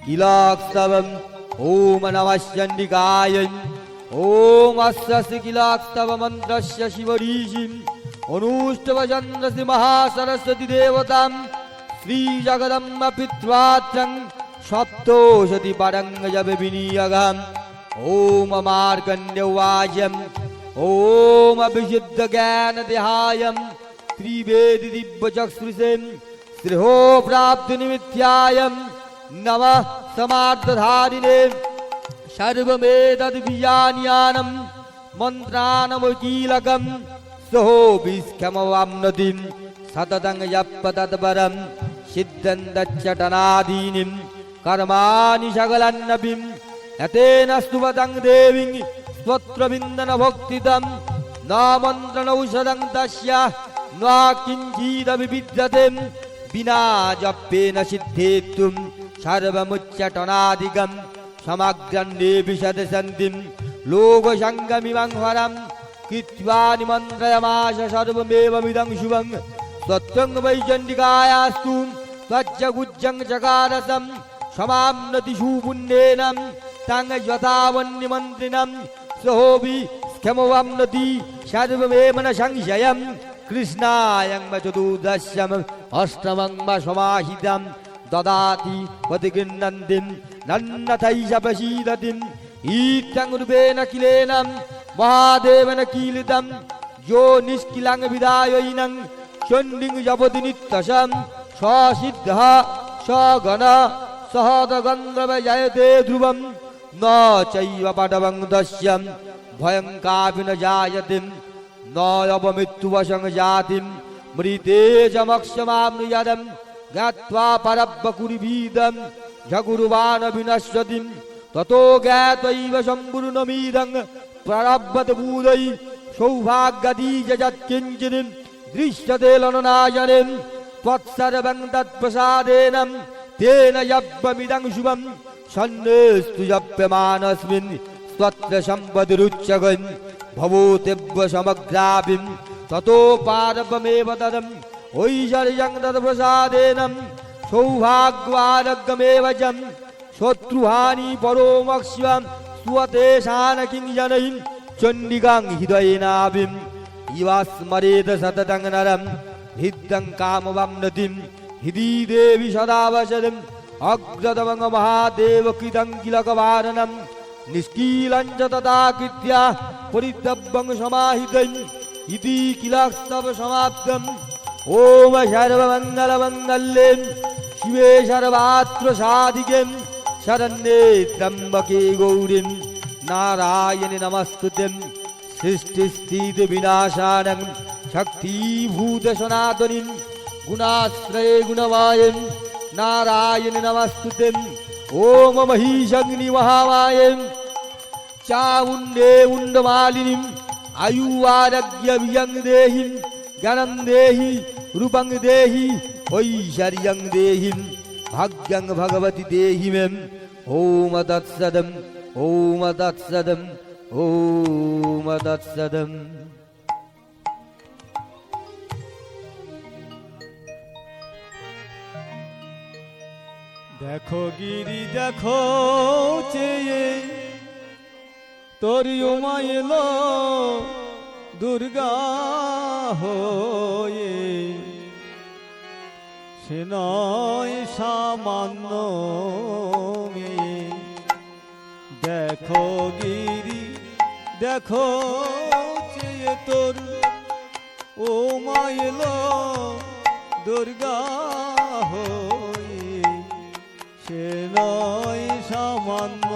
किलाक्स्तवम् ॐ नमः चण्डिकाय ॐ अस्य किलाक्स्तवमन्त्रस्य शिवरीशिम् अनुष्टवचन्द्रसि महासरस्वती देवतां श्रीजगदम्ब पित्वात्रं सप्तोषति परङ्गजप विनियगम् ॐ मार्कण्ड्यवाजम् ॐ अभिषिद्धज्ञानदेहायं त्रिवेदि दिव्यचक्षुषें श्रीहो प्राप्तिनिमित्यायं नमः समार्थधारिणे सर्वमेतद्विजान्यानं मन्त्राणमुकीलकं सहो विस्खमवाम्नतिं सततं जप्प तत्परं सिद्धं दच्चटनादीनिं कर्माणि सकलन्नपिं यतेन स्तुवतं देवीं स्वत्रविन्दनभोक्तितं न मन्त्रणौषधं तस्य न किञ्चिदपि विद्यते विना जप्येन सिद्धेतुं সর্বমুচ্চটনাদিগম সমাগ্রন্ডে বিশদ সন্ধিম লোকসঙ্গমিমং হরম কৃত্বা নিমন্ত্রয়মাস সর্বমেবমিদং শুভং তত্ত্বং বৈচণ্ডিকায়াস্তু ত্বচ্চ গুজ্জং চকারসম সমাম্নতি সুপুণ্যেনম তং যথামন্নিমন্ত্রিণম সহোবি ক্ষমবাম্নতি সর্বমেমন সংশয়ম কৃষ্ণায়ং চতুর্দশম অষ্টমং সমাহিতম ददाति प्रतिगृह्णन्तिं नन्नथैष प्रसीदतिम् ईत्यं रूपेण किलेन महादेवेन कीलितं यो निष्किलं विदायैनं चण्डिं जपति नित्यशं ससिद्धः सगण सहदगन्धर्व जयते ध्रुवं न चैव पटवं दस्यं भयं कापि न जायते न अपमृत्युवशं जातिं मृते জ্ঞাত্বা পরব্বকুরিভীদম ঝগুরুবান বিনশ্বতিম ততো জ্ঞাতৈব সম্পূর্ণমিদং প্রারব্বত ভূতৈ সৌভাগ্যদীজৎকিঞ্চিদিম দৃশ্যতে লননায়নিম ত্বৎসর্বং তৎপ্রসাদেন তেন যব্বমিদং শুভম সন্নেস্তু যপ্যমানস্মিন স্ত্বত্র সম্পদরুচ্চগন ভবো তিব্য সমগ্রাপিম ততো পারবমেব তদম ঐশ্বর্যং তৎপ্রসাদেনম সৌভাগ্যবানগমেব জম শত্রুহানি পরমক্ষ্যম সুয়তে শানকিং জনহিম চণ্ডিকাং হৃদয়েনাবিম ইবা স্মরেত সততং নরম হৃদ্যং কামবাম নতিম হৃদি দেবী সদাবসদম অগ্রদমং মহাদেব কৃতং কিলকবারণম নিষ্কীলং পরিতব্যং সমাহিতং ইতি কিলাস্তব সমাপ্তম ഓമ ശരവമംഗളമംഗല്യേ ശിവേ സർവാത്ര സാധികം ശരണ്യേ ത്രംബകേ ഗൗരീം നാരായണി നമസ്കൃതം സൃഷ്ടിസ്ഥിതി വിനാശാനം ശക്തീഭൂത സനാതനിം ഗുണാശ്രയ ഗുണമായം നാരായണി നമസ്കൃതം ഓമ മഹീഷഗ്നി മഹാമായം ചാവുണ്ടേ ഉണ്ടമാലിനിം ആയുവാരഗ്യ വിയങ് ദേഹിം জ্ঞানং দেহি রূপং দেহি ঐশ্বর্যং দেহিম ভাগ্যং ভগবতী দেহি মেম ওম তৎসদম ওম তৎসদম ওম তৎসদম দেখো গিরি দেখো চেয়ে তোর উমাইলো দুর্গা হয়ে সে নয় সামান্য দেখো গিরি, দেখো চেয়ে তোর ও মা এলো দুর্গা হয়ে সে নয় সামান্য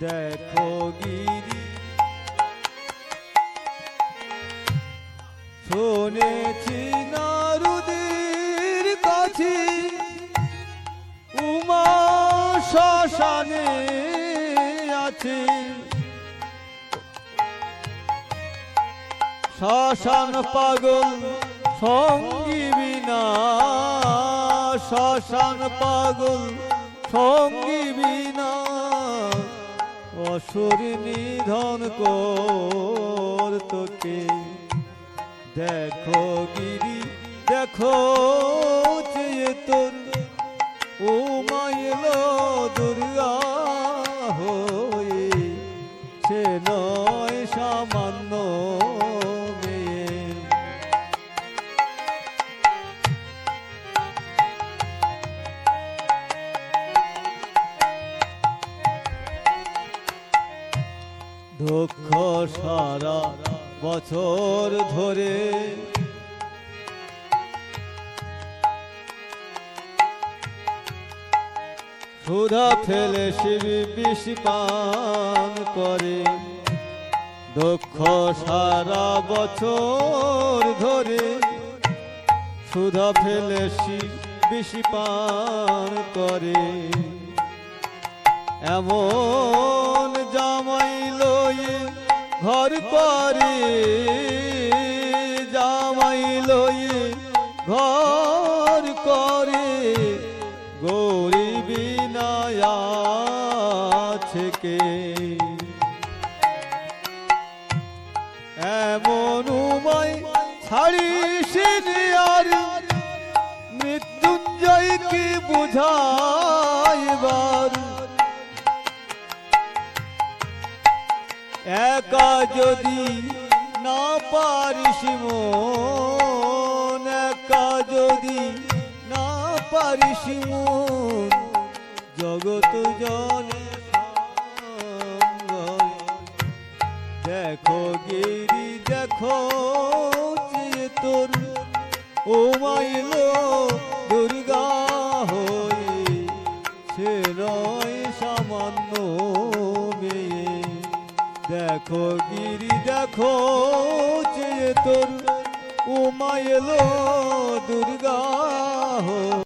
দেখো গিরি নারুদের কাছে। উমা শ্মশানে আছে। শ্মশান পাগল সঙ্গী বিনা। শ্মশান পাগল সঙ্গী বিনা। অসুর নিধন কর তোকে দেখো গিরি দেখো চেয়ে তোর দুর্গা হয়ে সে নয় সামান্য দুঃখ সারা বছর ধরে সুধা ফেলে শিব বিষ পান করে। দুঃখ সারা বছর ধরে সুধা ফেলে শিব বিষ পান করে। এমন জামাই লয়ে ঘর করে জামাই লয়ে ঘর করে। গরিবী নায়া থেকে এমন উমায় আর মৃত্যুঞ্জয় কি বুঝাইবার? একা যদি না পারিস মন, একা যদি না পারিস মন জগত জনে দেখো গিরি, দেখো তোর ও মাইলো দুর্গা হয়ে, সে নয় সামান্য দেখো গিরি দেখো চেয়ে তোর উমায়ল দুর্গা হয়ে